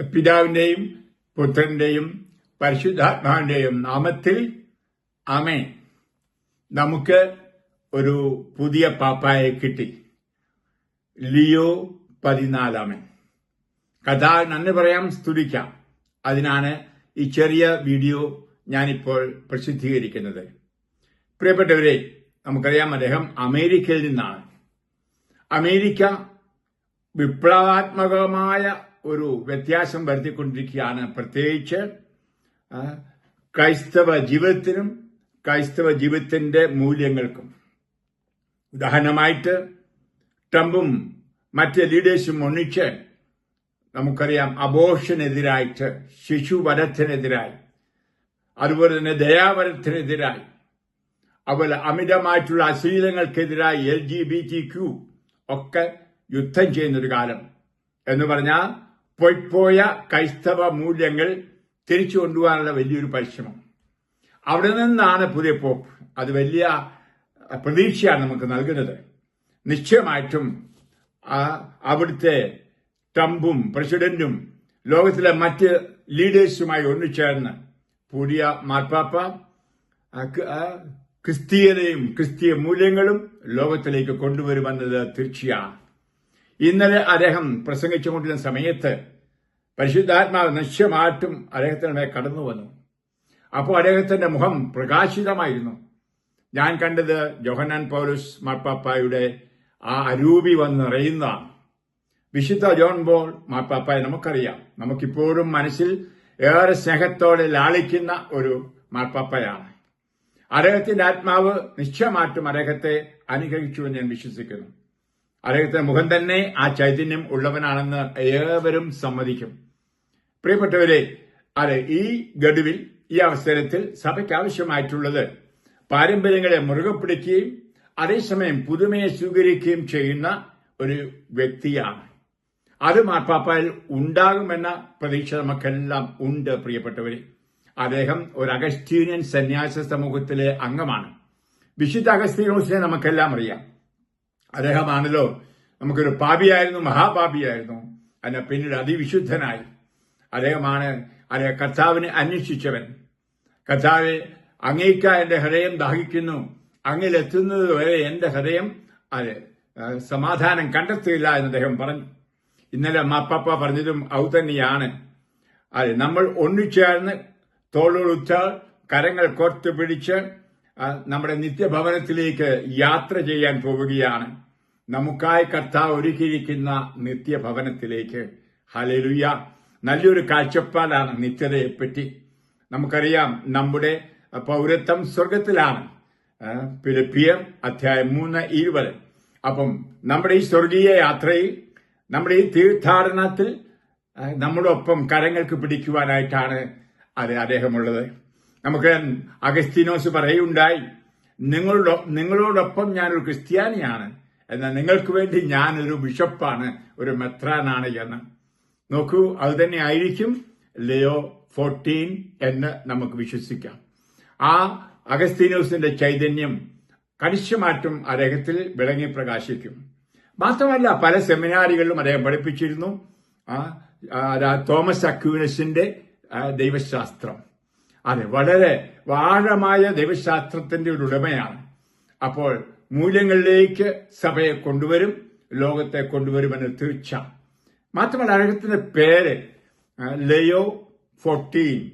പിതാവിന്റെയും പുത്രന്റെയും പരിശുദ്ധാത്മാവിന്റെയും നാമത്തിൽ ആമേ നമുക്ക് ഒരു പുതിയ പാപ്പായെ കിട്ടി. ലിയോ പതിനാലാമൻ. കഥ നന്ദി പറയാം സ്തുതിക്കാം. അതിനാണ് ഈ ചെറിയ വീഡിയോ ഞാനിപ്പോൾ പ്രസിദ്ധീകരിക്കുന്നത്. പ്രിയപ്പെട്ടവരെ നമുക്കറിയാം അദ്ദേഹം അമേരിക്കയിൽ നിന്നാണ്. അമേരിക്ക വിപ്ലവാത്മകമായ ഒരു വ്യത്യാസം വരുത്തിക്കൊണ്ടിരിക്കുകയാണ്. പ്രത്യേകിച്ച് ക്രൈസ്തവ ജീവിതത്തിനും ക്രൈസ്തവ ജീവിതത്തിന്റെ മൂല്യങ്ങൾക്കും. ഉദാഹരണമായിട്ട് ട്രംപും മറ്റ് ലീഡേഴ്സും ഒന്നിച്ച് നമുക്കറിയാം അബോഷനെതിരായിട്ട് ശിശുവരത്തിനെതിരായി അതുപോലെ തന്നെ ദയാവരത്തിനെതിരായി അതുപോലെ അമിതമായിട്ടുള്ള അശ്ലീലങ്ങൾക്കെതിരായി L G B T Q ഒക്കെ യുദ്ധം ചെയ്യുന്നൊരു കാലം. എന്ന് പറഞ്ഞാൽ പൊയ്പോയ ക്രൈസ്തവ മൂല്യങ്ങൾ തിരിച്ചു കൊണ്ടുപോകാനുള്ള വലിയൊരു പരിശ്രമം. അവിടെ നിന്നാണ് പുതിയ പോപ്പ്. അത് വലിയ പ്രതീക്ഷയാണ് നമുക്ക് നൽകുന്നത്. നിശ്ചയമായിട്ടും അവിടുത്തെ ട്രംപും പ്രസിഡന്റും ലോകത്തിലെ മറ്റ് ലീഡേഴ്സുമായി ഒന്നിച്ചേർന്ന് പുതിയ മാർപ്പാപ്പ ക്രിസ്തീയതയും ക്രിസ്തീയ മൂല്യങ്ങളും ലോകത്തിലേക്ക് കൊണ്ടുവരുമെന്നത് തീർച്ചയാണ് ഇന്നലെ അദ്ദേഹം പ്രസംഗിച്ചുകൊണ്ടിരുന്ന സമയത്ത് പരിശുദ്ധാത്മാവ് നിശ്ചയമായിട്ടും അദ്ദേഹത്തിന് മേൽ കടന്നു വന്നു. അപ്പോൾ അദ്ദേഹത്തിന്റെ മുഖം പ്രകാശിതമായിരുന്നു. ഞാൻ കണ്ടത് ജോഹനാൻ പൗലോസ് മാർപ്പാപ്പായുടെ ആ അരൂപി വന്ന് വിശുദ്ധ ജോൺ ബോൾ മാർപ്പാപ്പായെ നമുക്കറിയാം. നമുക്കിപ്പോഴും മനസ്സിൽ ഏറെ സ്നേഹത്തോടെ ലാളിക്കുന്ന ഒരു മാർപ്പാപ്പയാണ്. അദ്ദേഹത്തിന്റെ ആത്മാവ് നിശ്ചയമായിട്ടും അദ്ദേഹത്തെ അനുഗ്രഹിച്ചുവെന്ന് ഞാൻ വിശ്വസിക്കുന്നു. അദ്ദേഹത്തിന്റെ മുഖം തന്നെ ആ ചൈതന്യം ഉള്ളവനാണെന്ന് ഏവരും സമ്മതിക്കും. പ്രിയപ്പെട്ടവരെ അതെ ഈ ഗഡുവിൽ ഈ അവസരത്തിൽ സഭയ്ക്ക് ആവശ്യമായിട്ടുള്ളത് പാരമ്പര്യങ്ങളെ മുറുകെ പിടിക്കുകയും അതേസമയം പുതുമയെ സ്വീകരിക്കുകയും ചെയ്യുന്ന ഒരു വ്യക്തിയാണ്. അത് മാർപ്പാപ്പയിൽ ഉണ്ടാകുമെന്ന പ്രതീക്ഷ നമുക്കെല്ലാം ഉണ്ട് പ്രിയപ്പെട്ടവരെ. അദ്ദേഹം ഒരു അഗസ്റ്റീനിയൻ സന്യാസ സമൂഹത്തിലെ അംഗമാണ്. വിശുദ്ധ അഗസ്തീനോസിനെ നമുക്കെല്ലാം അറിയാം. അദ്ദേഹമാണല്ലോ. നമുക്കൊരു പാപിയായിരുന്നു മഹാപാപിയായിരുന്നു. അതിനെ പിന്നീട് അതിവിശുദ്ധനായി. അദ്ദേഹമാണ് അദ്ദേഹം കർത്താവിനെ അന്വേഷിച്ചവൻ. കർത്താവെ അങ്ങേക്ക എന്റെ ഹൃദയം ദാഹിക്കുന്നു. അങ്ങിലെത്തുന്നത് വരെ എന്റെ ഹൃദയം അത് സമാധാനം കണ്ടെത്തില്ല എന്ന് അദ്ദേഹം പറഞ്ഞു. ഇന്നലെ മാപ്പാപ്പ പറഞ്ഞതും അത് തന്നെയാണ്. അതെ നമ്മൾ ഒന്നിച്ചേർന്ന് തോളൊടുത്ത കരങ്ങൾ കോർത്ത് പിടിച്ച് നമ്മുടെ നിത്യഭവനത്തിലേക്ക് യാത്ര ചെയ്യാൻ പോവുകയാണ്. നമുക്കായി കർത്താവ് ഒരുക്കിയിരിക്കുന്ന നിത്യഭവനത്തിലേക്ക്. ഹലലുയ നല്ലൊരു കാഴ്ചപ്പാടാണ് നിത്യതയെപ്പറ്റി. നമുക്കറിയാം നമ്മുടെ പൗരത്വം സ്വർഗത്തിലാണ് പിലപ്പിയർ അധ്യായം മൂന്ന് ഇരുപത്. അപ്പം നമ്മുടെ ഈ സ്വർഗീയ യാത്രയിൽ നമ്മുടെ ഈ തീർത്ഥാടനത്തിൽ നമ്മുടെ ഒപ്പം കരങ്ങൾക്ക് പിടിക്കുവാനായിട്ടാണ് അത് അദ്ദേഹമുള്ളത്. നമുക്ക് അഗസ്തീനോസ് പറയുണ്ടായി നിങ്ങളുടെ നിങ്ങളോടൊപ്പം ഞാനൊരു ക്രിസ്ത്യാനിയാണ്. എന്നാൽ നിങ്ങൾക്ക് വേണ്ടി ഞാനൊരു ബിഷപ്പാണ് ഒരു മെത്രാനാണ് എന്ന്. നോക്കൂ അത് തന്നെ ആയിരിക്കും ലിയോ ഫോർട്ടീൻ എന്ന് നമുക്ക് വിശ്വസിക്കാം. ആ അഗസ്തീനോസിന്റെ ചൈതന്യം കണിശമാറ്റം അദ്ദേഹത്തിൽ വിളങ്ങി പ്രകാശിക്കും. മാത്രമല്ല പല സെമിനാറുകളിലും അദ്ദേഹം പഠിപ്പിച്ചിരുന്നു ആ, തോമസ് അക്യൂനസിന്റെ ദൈവശാസ്ത്രം. അതെ വളരെ വാഴമായ ദൈവശാസ്ത്രത്തിന്റെ ഒരു ഉടമയാണ്. അപ്പോൾ മൂല്യങ്ങളിലേക്ക് സഭയെ കൊണ്ടുവരും ലോകത്തെ കൊണ്ടുവരുമെന്ന് തീർച്ച. മാത്രമല്ല അദ്ദേഹത്തിന്റെ പേര് ലയോ ഫോർട്ടീൻ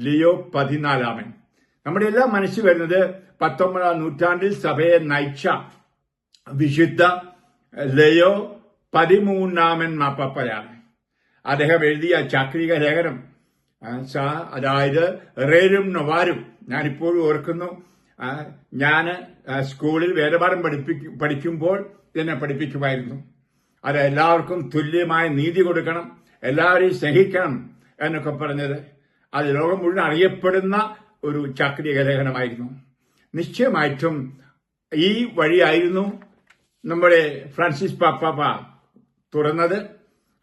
ലിയോ പതിനാലാമൻ. നമ്മുടെ എല്ലാം മനസ്സിൽ വരുന്നത് പത്തൊമ്പതാം നൂറ്റാണ്ടിൽ സഭയെ നയിച്ച വിശുദ്ധ ലയോ പതിമൂന്നാമൻ മാപ്പാപ്പയാണ്. അദ്ദേഹം എഴുതിയ ചാക്രിക ലേഖനം അതായത് റേരും ഞാൻ ഇപ്പോഴും ഓർക്കുന്നു ഞാൻ സ്കൂളിൽ വേദപാഠം പഠിപ്പിക്കും പഠിക്കുമ്പോൾ എന്നെ പഠിപ്പിക്കുമായിരുന്നു. അത് എല്ലാവർക്കും തുല്യമായ നീതി കൊടുക്കണം എല്ലാവരെയും സ്നേഹിക്കണം എന്നൊക്കെ പറഞ്ഞത്. അത് ലോകം മുഴുവൻ അറിയപ്പെടുന്ന ഒരു ചാക്രിക ലേഖനമായിരുന്നു. നിശ്ചയമായിട്ടും ഈ വഴിയായിരുന്നു നമ്മുടെ ഫ്രാൻസിസ് പാപ്പാപ്പ തുറന്നത്.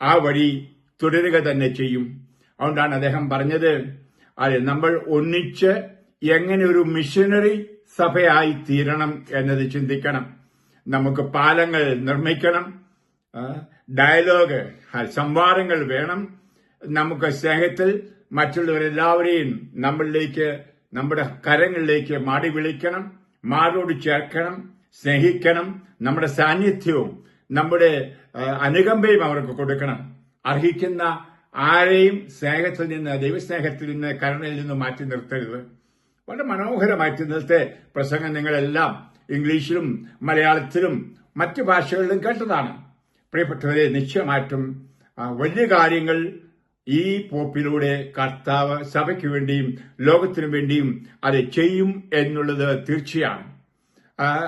ആ വഴി തുടരുക തന്നെ ചെയ്യും. അതുകൊണ്ടാണ് അദ്ദേഹം പറഞ്ഞത് നമ്മൾ ഒന്നിച്ച് എങ്ങനെ ഒരു മിഷനറി സഭയായി തീരണം എന്നത് ചിന്തിക്കണം. നമുക്ക് പാലങ്ങൾ നിർമ്മിക്കണം ഡയലോഗ് സംവാദങ്ങൾ വേണം. നമുക്ക് സ്നേഹത്തിൽ മറ്റുള്ളവരെല്ലാവരെയും നമ്മളിലേക്ക് നമ്മുടെ കരങ്ങളിലേക്ക് മാടി വിളിക്കണം മാറോട് ചേർക്കണം സ്നേഹിക്കണം. നമ്മുടെ സാന്നിധ്യവും നമ്മുടെ അനുകമ്പയും അവർക്ക് കൊടുക്കണം. അർഹിക്കുന്ന ആരെയും സ്നേഹത്തിൽ നിന്ന് ദൈവസ്നേഹത്തിൽ നിന്ന് കരുണയിൽ നിന്ന് മാറ്റി നിർത്തരുത്. വളരെ മനോഹരമായിട്ട് നിർത്തെ പ്രസംഗം നിങ്ങളെല്ലാം ഇംഗ്ലീഷിലും മലയാളത്തിലും മറ്റു ഭാഷകളിലും കേട്ടതാണ്. പ്രിയപ്പെട്ടവരെ നിശ്ചയമായിട്ടും വലിയ കാര്യങ്ങൾ ഈ പോപ്പിലൂടെ കർത്താവ് സഭയ്ക്ക് വേണ്ടിയും ലോകത്തിനു വേണ്ടിയും അത് ചെയ്യും എന്നുള്ളത് തീർച്ചയാണ്.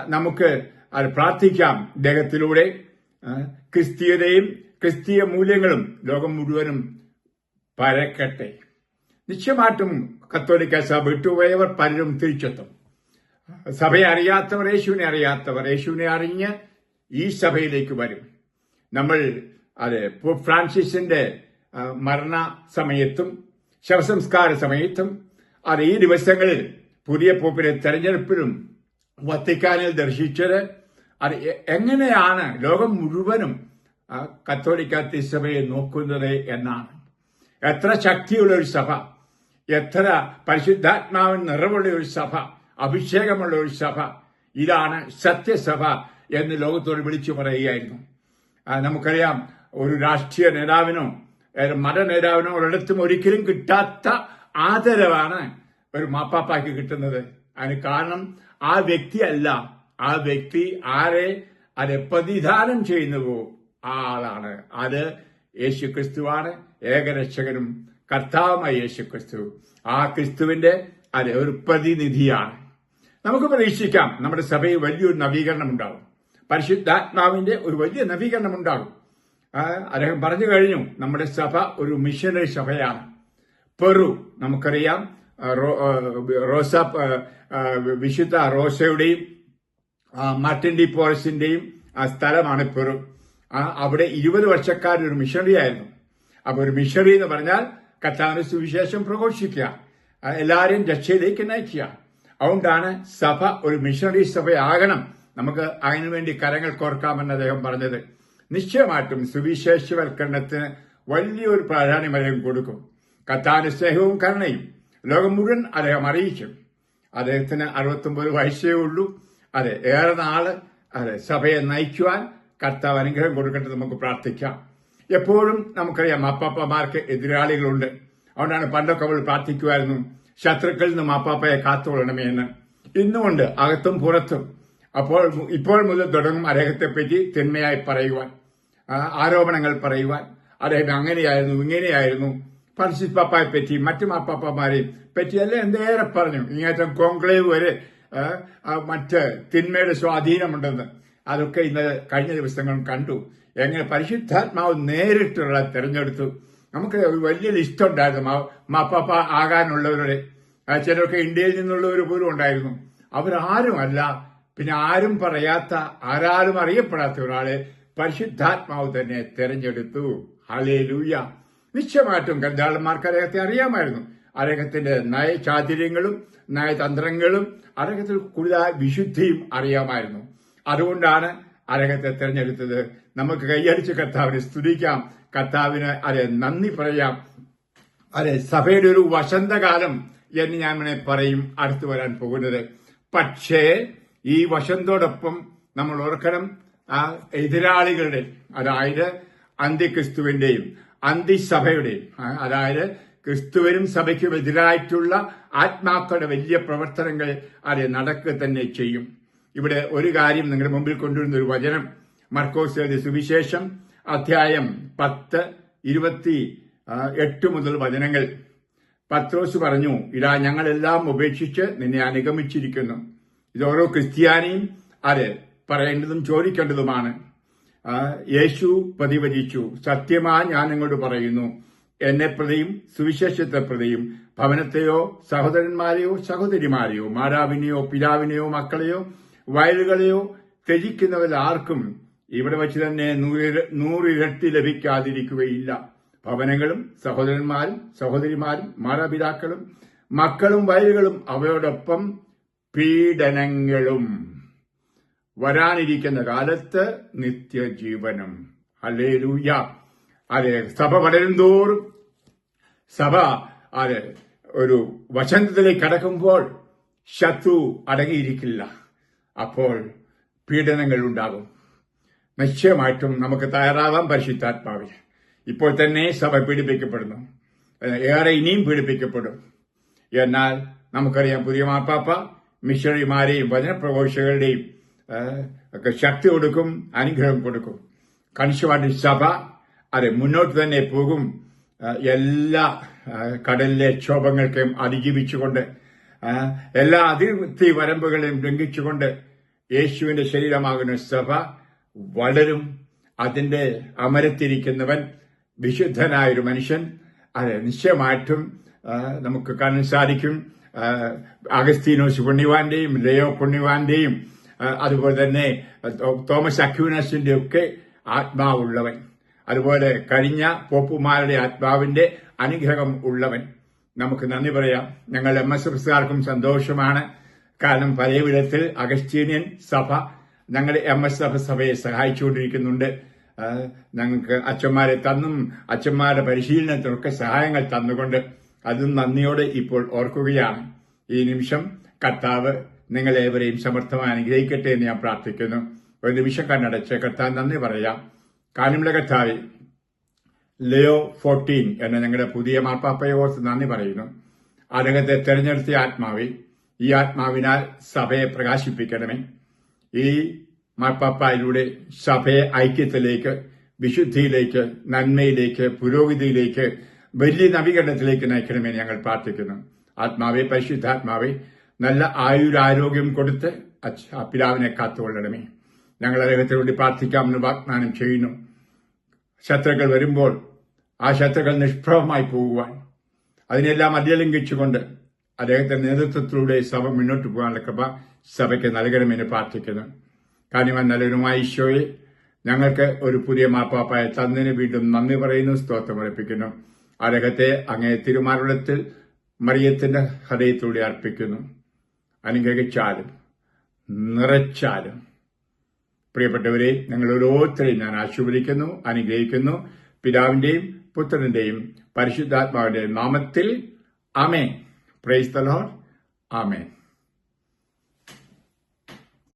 നമുക്ക് അത് പ്രാർത്ഥിക്കാം ഇദ്ദേഹത്തിലൂടെ ക്രിസ്തീയതയും ക്രിസ്തീയ മൂല്യങ്ങളും ലോകം മുഴുവനും പരക്കട്ടെ. നിശ്ചയമായിട്ടും കത്തോലിക്ക സഭ വിട്ടുപോയവർ പലരും തിരിച്ചെത്തും. സഭയെ അറിയാത്തവർ യേശുവിനെ അറിയാത്തവർ യേശുവിനെ അറിഞ്ഞ് ഈ സഭയിലേക്ക് വരും. നമ്മൾ അതെ ഫ്രാൻസിസിന്റെ മരണ സമയത്തും ശവസംസ്കാര സമയത്തും അത് ഈ ദിവസങ്ങളിൽ പുതിയ പോപ്പിലെ തെരഞ്ഞെടുപ്പിലും വത്തിക്കാനിൽ ദർശിച്ചത്. അത് എങ്ങനെയാണ് ലോകം മുഴുവനും കത്തോലിക്ക തിസഭയെ നോക്കുന്നത് എന്നാണ്. എത്ര ശക്തിയുള്ള ഒരു സഭ എത്ര പരിശുദ്ധാത്മാവിൻ നിറവുള്ള ഒരു സഭ അഭിഷേകമുള്ള ഒരു സഭ ഇതാണ് സത്യസഭ എന്ന് ലോകത്തോട് വിളിച്ചു പറയുകയായിരുന്നു. നമുക്കറിയാം ഒരു രാഷ്ട്രീയ നേതാവിനോ മത നേതാവിനോ ഒരിടത്തും ഒരിക്കലും കിട്ടാത്ത ആദരവാണ് ഒരു മാപ്പാപ്പാക്ക് കിട്ടുന്നത്. അതിന് കാരണം ആ വ്യക്തിയല്ല ആ വ്യക്തി ആരെ അത് പ്രതിദാനം ചെയ്യുന്നുവോ ആ ആളാണ് അത് യേശു ക്രിസ്തുവാണ് ഏകരക്ഷകനും കർത്താവുമായ യേശു ക്രിസ്തു ആ ക്രിസ്തുവിന്റെ അതെ ഒരു പ്രതിനിധിയാണ്. നമുക്ക് പ്രതീക്ഷിക്കാം നമ്മുടെ സഭയിൽ വലിയൊരു നവീകരണം ഉണ്ടാകും പരിശുദ്ധാത്മാവിന്റെ ഒരു വലിയ നവീകരണം ഉണ്ടാകും. അദ്ദേഹം പറഞ്ഞു കഴിഞ്ഞു നമ്മുടെ സഭ ഒരു മിഷനറി സഭയാണ്. പെറു നമുക്കറിയാം റോസ വിശുദ്ധ റോസയുടെയും മാർട്ടിൻ ഡി പോറസിന്റെയും സ്ഥലമാണ് പെറു. ആ, അവിടെ ഇരുപത് വർഷക്കാർ ഒരു മിഷണറി ആയിരുന്നു അപ്പൊ ഒരു മിഷണറി എന്ന് പറഞ്ഞാൽ കർത്താവിന് സുവിശേഷം പ്രഘോഷിക്കുക. എല്ലാവരെയും രക്ഷയിലേക്ക് നയിക്കുക. അതുകൊണ്ടാണ് സഭ ഒരു മിഷണറി സഭയാകണം. നമുക്ക് അതിനുവേണ്ടി കരങ്ങൾ കോർക്കാമെന്ന് അദ്ദേഹം പറഞ്ഞത്. നിശ്ചയമായിട്ടും സുവിശേഷവൽക്കരണത്തിന് വലിയൊരു പ്രാധാന്യം അദ്ദേഹം കൊടുക്കും. കത്താന് സ്നേഹവും കരുണയും ലോകം മുഴുവൻ അദ്ദേഹം അറിയിക്കും. അദ്ദേഹത്തിന് അറുപത്തൊമ്പത് വയസ്സേ ഉള്ളൂ. അതെ ഏറെ നാൾ അതെ സഭയെ നയിക്കുവാൻ കർത്താവ് അനുഗ്രഹം കൊടുക്കട്ടെ നമുക്ക് പ്രാർത്ഥിക്കാം. എപ്പോഴും നമുക്കറിയാം അപ്പാപ്പമാർക്ക് എതിരാളികളുണ്ട്. അതുകൊണ്ടാണ് പണ്ടൊക്കെ അവൾ പ്രാർത്ഥിക്കുമായിരുന്നു ശത്രുക്കളിൽ നിന്നും അപ്പാപ്പയെ കാത്തുകൊള്ളണമേ എന്ന്. ഇന്നുമുണ്ട് അകത്തും പുറത്തും. അപ്പോൾ ഇപ്പോൾ മുതൽ തുടങ്ങും അദ്ദേഹത്തെ പറ്റി തിന്മയായി പറയുവാൻ ആരോപണങ്ങൾ പറയുവാൻ. അദ്ദേഹം അങ്ങനെയായിരുന്നു ഇങ്ങനെയായിരുന്നു. ഫ്രാൻസിസ് പറ്റി മറ്റു മാപ്പാപ്പമാരെയും പറ്റി എല്ലാം എന്തേറെ പറഞ്ഞു. ഇങ്ങനത്തെ കോൺക്ലേവ് വരെ മറ്റ് തിന്മയുടെ സ്വാധീനമുണ്ടെന്ന്. അതൊക്കെ ഇന്ന് കഴിഞ്ഞ ദിവസങ്ങൾ കണ്ടു. എങ്ങനെ പരിശുദ്ധാത്മാവ് നേരിട്ടുള്ള തെരഞ്ഞെടുത്തു. നമുക്ക് ഒരു വലിയ ലിസ്റ്റ് ഉണ്ടായിരുന്നു. മാപ്പാപ്പ ആകാനുള്ളവരുടെ. ചിലർക്ക് ഇന്ത്യയിൽ നിന്നുള്ളവർ പോലും ഉണ്ടായിരുന്നു. അവരാരുമല്ല പിന്നെ ആരും പറയാത്ത ആരാരും അറിയപ്പെടാത്ത ഒരാളെ പരിശുദ്ധാത്മാവ് തന്നെ തെരഞ്ഞെടുത്തു. ഹലേ ലൂയ നിശ്ചയമായിട്ടും ഗ്രന്ഥാളന്മാർക്ക് അദ്ദേഹത്തെ അറിയാമായിരുന്നു. അദ്ദേഹത്തിന്റെ നയചാതുര്യങ്ങളും നയതന്ത്രങ്ങളും അദ്ദേഹത്തിൽ കൂടുതൽ വിശുദ്ധിയും അറിയാമായിരുന്നു. അതുകൊണ്ടാണ് അദ്ദേഹത്തെ തെരഞ്ഞെടുത്തത്. നമുക്ക് കൈയടിച്ച് കർത്താവിനെ സ്തുതിക്കാം. കർത്താവിന് അതെ നന്ദി പറയാം. അതെ സഭയുടെ ഒരു വസന്തകാലം എന്ന് ഞാൻ പറയും. അടുത്തു വരാൻ പോകുന്നത്. പക്ഷേ ഈ വശന്തോടൊപ്പം നമ്മൾ ഓർക്കണം ആ എതിരാളികളുടെ അതായത് അന്ത്യക്രിസ്തുവിന്റെയും അന്തിസഭയുടെയും അതായത് ക്രിസ്തുവിനും സഭയ്ക്കും എതിരായിട്ടുള്ള ആത്മാക്കളുടെ വലിയ പ്രവർത്തനങ്ങൾ അത് നടക്കുക തന്നെ ചെയ്യും. ഇവിടെ ഒരു കാര്യം നിങ്ങളുടെ മുമ്പിൽ കൊണ്ടുവരുന്ന ഒരു വചനം. മർക്കോസ് സുവിശേഷം അധ്യായം പത്ത് ഇരുപത്തി എട്ട് മുതൽ വചനങ്ങൾ. പത്രോസ് പറഞ്ഞു ഇതാ ഞങ്ങളെല്ലാം ഉപേക്ഷിച്ച് നിന്നെ അനുഗമിച്ചിരിക്കുന്നു. ഇത് ഓരോ ക്രിസ്ത്യാനിയും അത് പറയേണ്ടതും ചോദിക്കേണ്ടതുമാണ്. യേശു പ്രതിവചിച്ചു സത്യമായി ഞാൻ നിങ്ങളോട് പറയുന്നു. എന്നെ പ്രതിയും സുവിശേഷത്തെ പ്രതിയും ഭവനത്തെയോ സഹോദരന്മാരെയോ സഹോദരിമാരെയോ മാതാവിനെയോ പിതാവിനെയോ മക്കളെയോ വയലുകളെയോ ത്യജിക്കുന്നവരാർക്കും ഇവിടെ വച്ച് തന്നെ നൂറിര- നൂറിരട്ടി ലഭിക്കാതിരിക്കുകയില്ല. ഭവനങ്ങളും സഹോദരന്മാരും സഹോദരിമാരും മാതാപിതാക്കളും മക്കളും വയലുകളും അവയോടൊപ്പം പീഡനങ്ങളും വരാനിരിക്കുന്ന കാലത്ത് നിത്യജീവനം. അല്ലേ ലൂയ അതെ സഭ വളരും തോറും സഭ അതെ ഒരു വസന്തത്തിലേക്ക് കടക്കുമ്പോൾ ശത്രു അടങ്ങിയിരിക്കില്ല. അപ്പോൾ പീഡനങ്ങൾ ഉണ്ടാകും നിശ്ചയമായിട്ടും നമുക്ക് തയ്യാറാവാം പരിശുദ്ധാത്മാവിൽ. ഇപ്പോൾ തന്നെ സഭ പീഡിപ്പിക്കപ്പെടുന്നു. ഏറെ ഇനിയും പീഡിപ്പിക്കപ്പെടും. എന്നാൽ നമുക്കറിയാം പുതിയ മാപ്പാപ്പ മിഷണറിമാരെയും വചനപ്രഘോഷകരുടെയും ഒക്കെ ശക്തി കൊടുക്കും അനുഗ്രഹം കൊടുക്കും. കണിശമായിട്ട് സഭ അത് മുന്നോട്ട് തന്നെ പോകും. എല്ലാ കടലിലെ ക്ഷോഭങ്ങൾക്കും അതിജീവിച്ചുകൊണ്ട് എല്ലാ അതിർത്തി വരമ്പുകളെയും ലംഘിച്ചുകൊണ്ട് യേശുവിന്റെ ശരീരമാകുന്ന സഭ വളരും. അതിന്റെ അമരത്തിരിക്കുന്നവൻ വിശുദ്ധനായൊരു മനുഷ്യൻ. അത് നിശ്ചയമായിട്ടും നമുക്ക് കാണാൻ സാധിക്കും. അഗസ്തീനോസ് പുണ്യവാന്റെയും ലയോ പുണ്യവാന്റെയും അതുപോലെ തന്നെ തോമസ് അക്യൂനസിന്റെ ഒക്കെ ആത്മാവുള്ളവൻ. അതുപോലെ കഴിഞ്ഞ പോപ്പുമാരുടെ ആത്മാവിന്റെ അനുഗ്രഹം ഉള്ളവൻ. നമുക്ക് നന്ദി പറയാം. ഞങ്ങൾ എം എസ് എഫുകാർക്കും സന്തോഷമാണ്. കാരണം പഴയ വിധത്തിൽ അഗസ്റ്റീനിയൻ സഭ ഞങ്ങൾ എം എസ് എഫ് സഭയെ സഹായിച്ചുകൊണ്ടിരിക്കുന്നുണ്ട്. ഞങ്ങൾക്ക് അച്ഛന്മാരെ തന്നും അച്ഛന്മാരുടെ പരിശീലനത്തിനൊക്കെ സഹായങ്ങൾ തന്നുകൊണ്ട് അതും നന്ദിയോടെ ഇപ്പോൾ ഓർക്കുകയാണ്. ഈ നിമിഷം കർത്താവ് നിങ്ങളേവരെയും സമർത്ഥമായി അനുഗ്രഹിക്കട്ടെ എന്ന് ഞാൻ പ്രാർത്ഥിക്കുന്നു. ഒരു നിമിഷം കണ്ണടച്ച് കർത്താവ് നന്ദി പറയാം. കാനുമിലെ കർത്താവ് ലിയോ ഫോർട്ടീൻ എന്ന ഞങ്ങളുടെ പുതിയ മാർപ്പാപ്പയെ ഓർത്ത് നന്ദി പറയുന്നു. അദ്ദേഹത്തെ തെരഞ്ഞെടുത്തിയ ആത്മാവിൽ ഈ ആത്മാവിനാൽ സഭയെ പ്രകാശിപ്പിക്കണമേ. ഈ മാർപ്പാപ്പയിലൂടെ സഭയെ ഐക്യത്തിലേക്ക് വിശുദ്ധിയിലേക്ക് നന്മയിലേക്ക് പുരോഗതിയിലേക്ക് വലിയ നവീകരണത്തിലേക്ക് നയിക്കണമേ ഞങ്ങൾ പ്രാർത്ഥിക്കുന്നു. ആത്മാവെ പരിശുദ്ധാത്മാവെ നല്ല ആയുരാരോഗ്യം കൊടുത്ത് പിതാവിനെ കാത്തുകൊള്ളണമേ. ഞങ്ങൾ അദ്ദേഹത്തിന് വേണ്ടി പ്രാർത്ഥിക്കാമെന്ന് വാഗ്ദാനം ചെയ്യുന്നു. ശത്രുക്കൾ വരുമ്പോൾ ആ ശത്രുക്കൾ നിഷ്പ്രഭമായി പോകുവാൻ. അതിനെല്ലാം അതിലംഘിച്ചുകൊണ്ട് അദ്ദേഹത്തിന്റെ നേതൃത്വത്തിലൂടെ സഭ മുന്നോട്ട് പോകാനുള്ള കൃപ സഭയ്ക്ക് നൽകണമെന്ന് പ്രാർത്ഥിക്കുന്നു. കാര്യം നല്ലവരുമായ ഈശോയെ ഞങ്ങൾക്ക് ഒരു പുതിയ മാപ്പാപ്പായ തന്നിന് വീണ്ടും നന്ദി പറയുന്നു സ്തോത്രം അർപ്പിക്കുന്നു. അദ്ദേഹത്തെ അങ്ങേ തിരുമാരുളത്തിൽ മറിയത്തിന്റെ ഹൃദയത്തിലൂടെ അർപ്പിക്കുന്നു. അനുഗ്രഹിച്ചാലും നിറച്ചാലും പ്രിയപ്പെട്ടവരെ ഞങ്ങൾ ഓരോരുത്തരെയും ഞാൻ ആശീർവദിക്കുന്നു അനുഗ്രഹിക്കുന്നു. പിതാവിന്റെയും പുത്രന്റെയും പരിശുദ്ധാത്മാവിന്റെ നാമത്തിൽ ആമേൻ. Praise the lord amen.